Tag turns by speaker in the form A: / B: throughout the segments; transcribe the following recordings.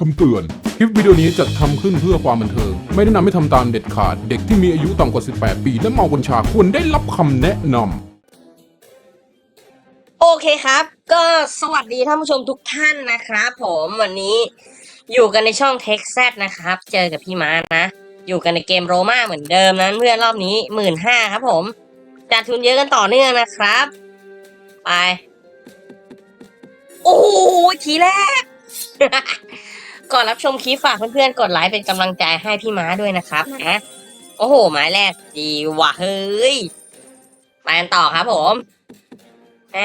A: คำเตือน คลิปวิดีโอนี้จัดทำขึ้นเพื่อความบันเทิง ไม่แนะนำให้ทำตามเด็ดขาด เด็กที่มีอายุต่ำกว่า 18 ปี และเมากัญชาควรได้รับคำแนะนำ
B: โอเคครับ ก็สวัสดีท่านผู้ชมทุกท่านนะครับผมวันนี้อยู่กันในช่อง t e x t นะครับ เจอกับพี่ม้านะ อยู่กันในเกมโรมาเหมือนเดิมนะเพื่อนรอบนี้หมื่นห้าครับผม จัดทุนเยอะกันต่อเนื่องนะครับ ไป โอ้โหทีแรก ก่อนรับชมคลิปฝากเพื่อนๆกดไลค์เป็นกำลังใจให้พี่ม้าด้วยนะครับนะโอ้โหหมายแรกดีว่ะเฮ้ยไปกันต่อครับผมแหม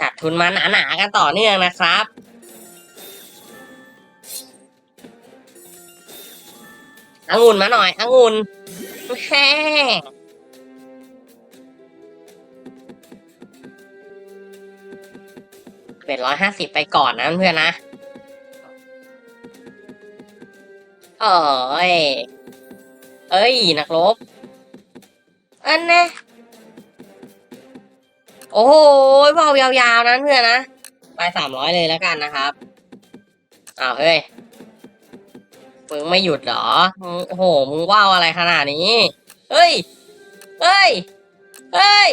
B: จัดทุนมาหนาๆกันต่อเนื่องนะครับองุ่นมาหน่อยองุ่นแฮ่เป็นร้อยห้าสิบไปก่อนนะเพื่อนนะ โอ้ย เอ้ย นักรบอันนะโอ้โหเบายาวๆนะเพื่อนนะ ไปสามร้อยเลยแล้วกันนะครับอ้าวเฮ้ยมึงไม่หยุดเหรอ โอ้โห มึงว้าวอะไรขนาดนี้ เฮ้ย เฮ้ย เฮ้ย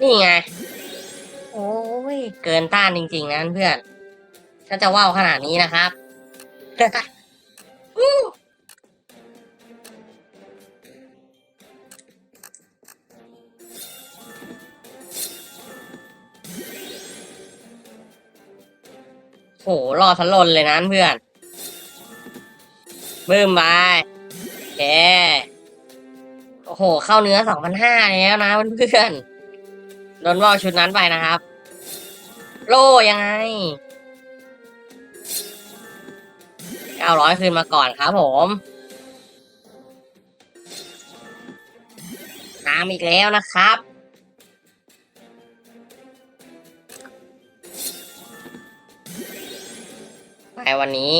B: นี่ไง ย เกินต้านจริง ๆ นะเพื่อน ถ้าจะว่าวขนาดนี้นะครับอู้โหรอทะลนเลยนะเพื่อนบึ้มไปเคโอ้โห เข้าเนื้อสองพันห้าแล้วนะเพื่อนๆโดนว่าวชุดนั้นไปนะครับ โล่ยังไงเก้าร้อยคืนมาก่อนครับผมตามอีกแล้วนะครับ ไปวันนี้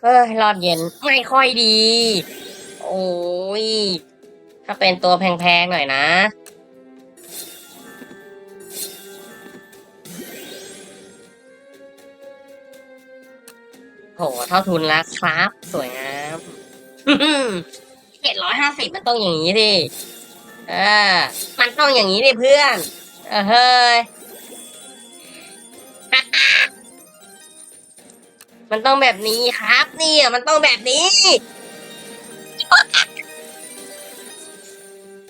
B: เฮ้ยรอดเย็นไม่ค่อยดี โอ้ย ถ้าเป็นตัวแพงๆหน่อยนะ โห เท่าทุนแล้วครับ สวยงามเจ็ดร้อยห้าสิบมันต้องอย่างนี้ดิ เออ มันต้องอย่างนี้ดิเพื่อน เออเฮ้ย มันต้องแบบนี้ครับนี่มันต้องแบบนี้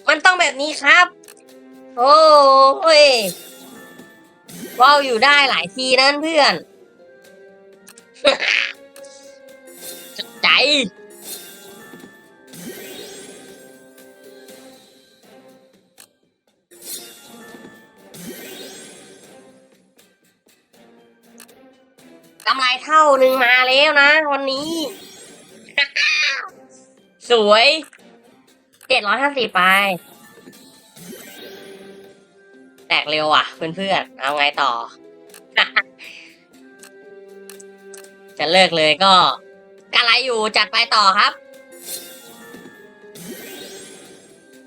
B: มันต้องแบบนี้ครับ โอ้ยว้าวอยู่ได้หลายทีนั่นเพื่อน กำไรเท่าหนึ่งมาแล้วนะ วันนี้ สวยเจ็ดร้อยห้าสิบไป แตกเร็วอะ เพื่อนๆ เอาไงต่อ จะเลิกเลยก็ กะไรอยู่จัดไปต่อครับ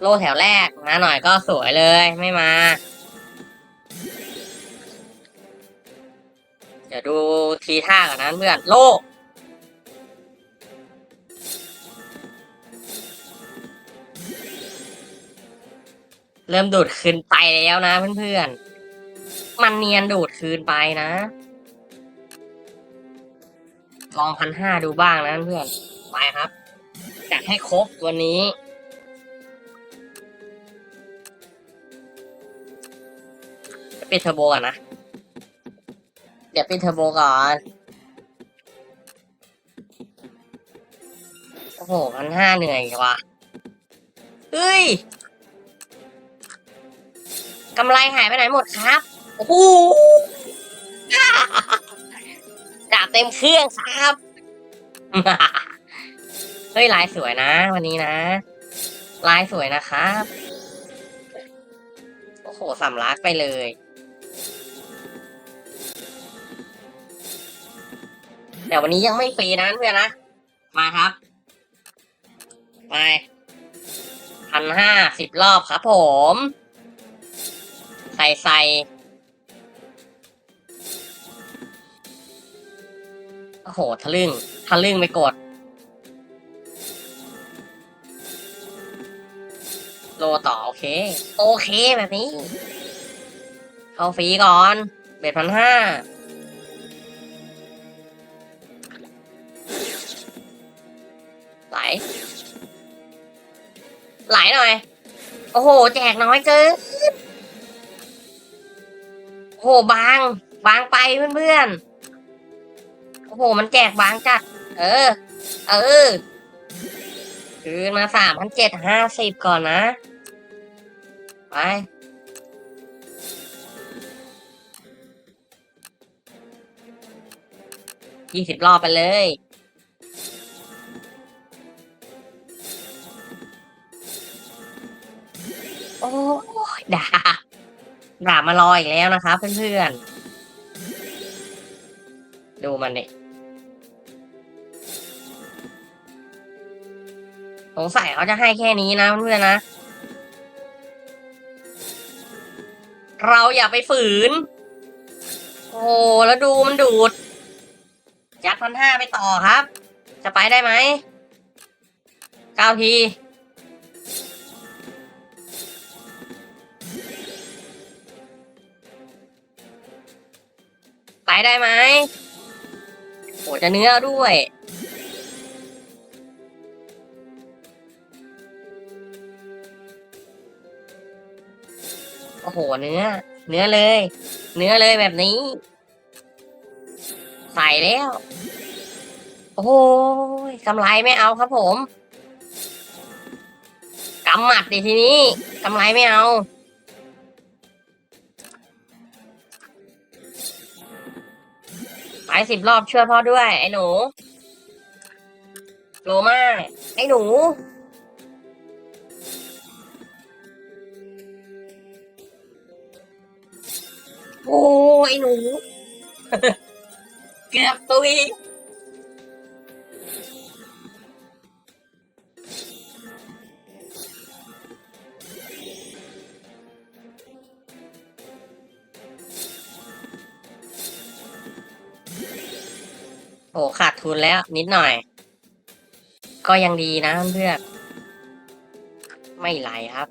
B: โลแถวแรกมาหน่อยก็สวยเลยไม่มา เดี๋ยวดูทีท่ากันนั้นเพื่อนโลเริ่มดูดคืนไปแล้วนะเพื่อนๆ มันเนียนดูดคืนไปนะ ลองพันห้าดูบ้างนะเพื่อน ไปครับจัดให้ครบวันนี้ปิดเทอร์โบก่อนนะ เดี๋ยวปิดเทอร์โบก่อน โอ้โหพันห้าเหนื่อยว่ะเฮ้ยกำไรหายไปไหนหมดครับ โอ้โห เต็มเครื่องครับ เฮ้ยลายสวยนะ วันนี้นะ ลายสวยนะครับ โอ้โหสำลักไปเลย แต่วันนี้ยังไม่ฟรีนะเพื่อนนะ มาครับ ไปพันห้าสิบรอบครับผม ใส่ใส่ โอ้โหทะลึ่งทะลึ่งไปกดโลต่อโอเค โอเคแบบนี้ เข้าฟรีก่อนเบ็ดพันห้าไหล ไหลหน่อย โอ้โห แจกน้อยเกินโอ้โห บาง บางไปเพื่อนๆ โอ้โห มันแจกบางจัด เออ เออ คืนมาสามพันเจ็ดห้าสิบก่อนนะ ไปยี่สิบรอบไปเลยโอ้ยด่าด่ามารออีกแล้วนะครับเพื่อนๆ ดูมันดิ สงสัยเขาจะให้แค่นี้นะเพื่อนๆนะ เราอย่าไปฝืน โอ้แล้วดูมันดูดยัดพันห้าไปต่อครับ จะไปได้ไหมเก้าทีไปได้ไหมโอ้จะเนื้อด้วย หเนื้อ เนื้อเลย เนื้อเลยแบบนี้ ใส่แล้ว โอ้โหกำไรไม่เอาครับผมกำหมัดดิทีนี้กำไรไม่เอาไปสิบรอบช่วยพ่อด้วย ไอ้หนูโลมาไอ้หนู โอ้ไอ้หนู เกือบตุยโอ้ขาดทุนแล้วนิดหน่อย ก็ยังดีนะเพื่อนไม่ไหลครับ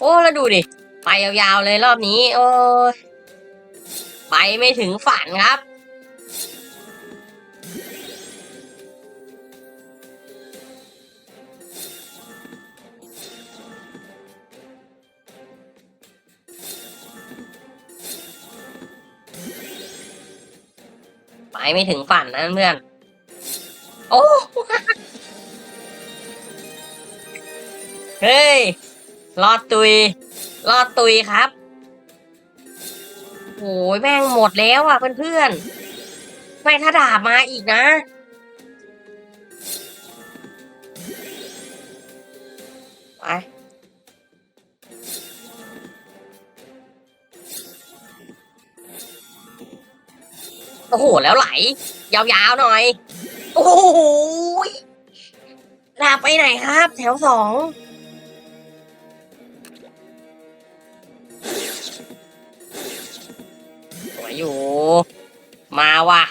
B: โอ้ แล้วดูดิ ไปยาวๆเลยรอบนี้ โอ้ยไปไม่ถึงฝันครับ ไปไม่ถึงฝันนะเพื่อน โอ้เฮ้ย รอดตุย รอดตุยครับโอ้ยแม่งหมดแล้วอะเพื่อนๆไม่ถ้าดาบมาอีกนะ ไป โอ้โห แล้วไหล ยาวๆหน่อย โอ้โหดาบไปไหนครับ แถวสอง อยู่ มาว่ะ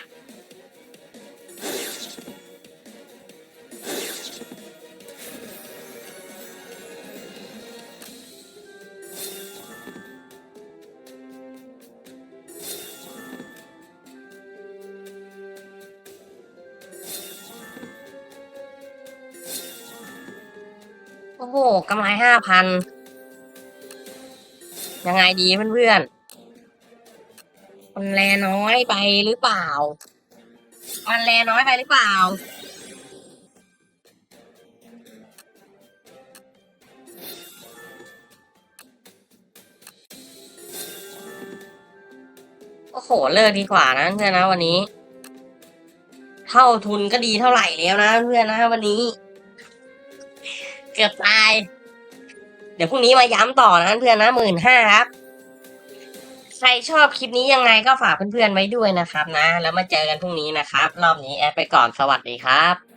B: โอ้โหกำไรห้าพัน ยังไงดีเพื่อนๆ มันแลน้อยไปหรือเปล่า มันแลน้อยไปหรือเปล่า โอ้โห เลิกดีกว่านะเพื่อนนะวันนี้ เท่าทุนก็ดีเท่าไหร่แล้วนะเพื่อนนะวันนี้ เกือบตาย เดี๋ยวพรุ่งนี้มาย้ำต่อนะเพื่อนนะหมื่นห้าครับ รชอบคลิปนี้ยังไงก็ฝากเพื่อนๆไว้ด้วยนะครับนะ แล้วมาเจอกันพรุ่งนี้นะครับ รอบนี้แอดไปก่อนสวัสดีครับ